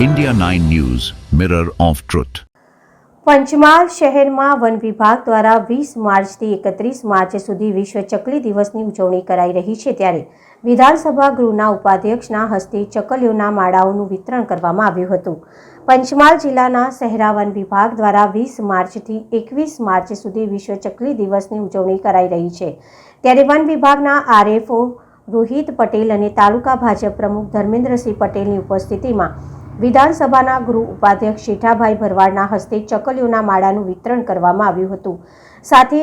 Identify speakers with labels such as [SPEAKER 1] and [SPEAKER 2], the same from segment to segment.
[SPEAKER 1] India 9 News, Mirror of Truth.
[SPEAKER 2] Panchmahal શહેરમાં વન વિભાગ દ્વારા વીસ માર્ચથી એકત્રીસ માર્ચ સુધી વિશ્વ ચકલી દિવસની ઉજવણી કરાઈ રહી છે ત્યારે વિધાનસભા ગૃહના ઉપાધ્યક્ષના હસ્તે ચકલીઓના માળાઓનું વિતરણ કરવામાં આવ્યું હતું પંચમહાલ જિલ્લાના શહેરા વન વિભાગ દ્વારા વીસ માર્ચથી એકવીસ માર્ચ સુધી વિશ્વ ચકલી દિવસની ઉજવણી કરાઈ રહી છે ત્યારે વન વિભાગના આરએફઓ રોહિત પટેલ અને તાલુકા ભાજપ પ્રમુખ ધર્મેન્દ્રસિંહ પટેલની ઉપસ્થિતિમાં વિધાનસભાના ગૃહ ઉપાધ્યક્ષ શેઠાભાઈ ભરવાડના હસ્તે ચકલીઓના માળાનું વિતરણ કરવામાં આવ્યું હતું. સાથે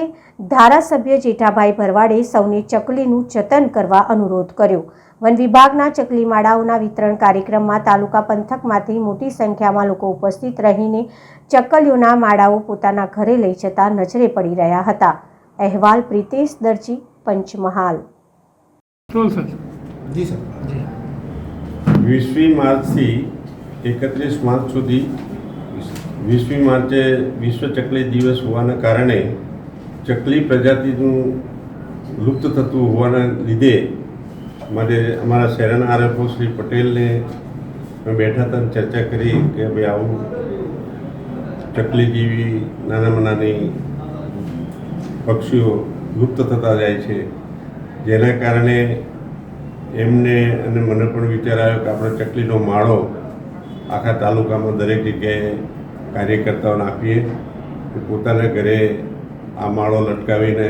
[SPEAKER 2] ધારાસભ્ય જેઠાભાઈ ભરવાડે સૌને ચકલીનું જતન કરવા અનુરોધ કર્યો. વન વિભાગના ચકલી માળાઓના વિતરણ કાર્યક્રમમાં તાલુકા પંથકમાંથી મોટી સંખ્યામાં લોકો ઉપસ્થિત રહીને ચકલીઓના માળાઓ પોતાના ઘરે લઈ જતા નજરે પડી રહ્યા હતા. અહેવાલ પ્રિતેશ દરજી પંચમહાલ.
[SPEAKER 3] વીસમી માર્ચથી એકત્રીસ માર્ચ સુધી વીસમી માર્ચે વિશ્વ ચકલી દિવસ હોવાના કારણે ચકલી પ્રજાતિનું લુપ્ત થતું હોવાના લીધે માટે અમારા શહેરના આરએફઓ શ્રી પટેલને બેઠા હતા ચર્ચા કરી કે ભાઈ આવું ચકલી જેવી નાનામાં નાની પક્ષીઓ લુપ્ત થતા જાય છે. જેના કારણે એમને અને મને પણ વિચાર આવ્યો કે આપણે ચકલીનો માળો આખા તાલુકામાં દરેક જગ્યાએ કાર્યકર્તાઓને આપીએ કે પોતાના ઘરે આ માળો લટકાવીને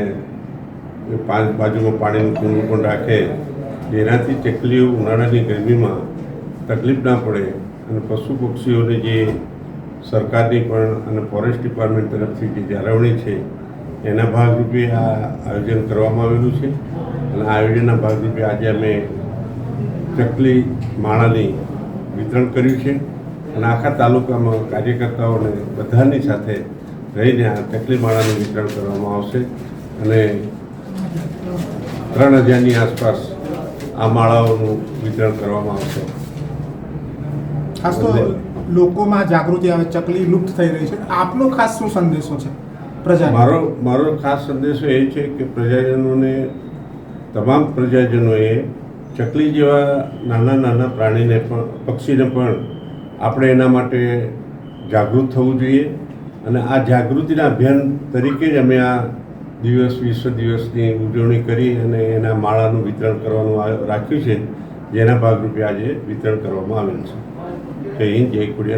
[SPEAKER 3] પાંચ બાજુમાં પાણીનું કુંડું પણ રાખે. જેનાથી ચકલીઓ ઉનાળાની ગરમીમાં તકલીફ ના પડે અને પશુ પક્ષીઓને જે સરકારની પણ અને ફોરેસ્ટ ડિપાર્ટમેન્ટ તરફથી જે જાળવણી છે, એના ભાગરૂપે આ આયોજન કરવામાં આવેલું છે. અને આ આયોજનના ભાગરૂપે આજે અમે ચકલી માળાની વિતરણ કર્યું છે અને આખા તાલુકામાં કાર્યકર્તાઓને બધાની સાથે રહીને આ ચકલી માળાનું વિતરણ કરવામાં આવશે અને ત્રણ હજારની આસપાસ આ માળાઓનું વિતરણ કરવામાં આવશે.
[SPEAKER 4] ખાસ તો લોકોમાં જાગૃતિ આવે ચકલી લુપ્ત થઈ રહી છે. આપનો ખાસ શું સંદેશો છે પ્રજા
[SPEAKER 3] મારો મારો ખાસ સંદેશો એ છે કે પ્રજાજનોને તમામ પ્રજાજનોએ ચકલી જેવા નાના નાના પ્રાણીને પણ, પક્ષીને પણ આપણે એના માટે જાગૃત થવું જોઈએ. અને આ જાગૃતિના અભિયાન તરીકે જ અમે આ દિવસ, વિશ્વ દિવસની ઉજવણી કરી અને એના માળાનું વિતરણ કરવાનું રાખ્યું છે. જેના ભાગરૂપે આજે વિતરણ કરવામાં આવેલ છે. જય હિન્દ, જય ખોડિયાર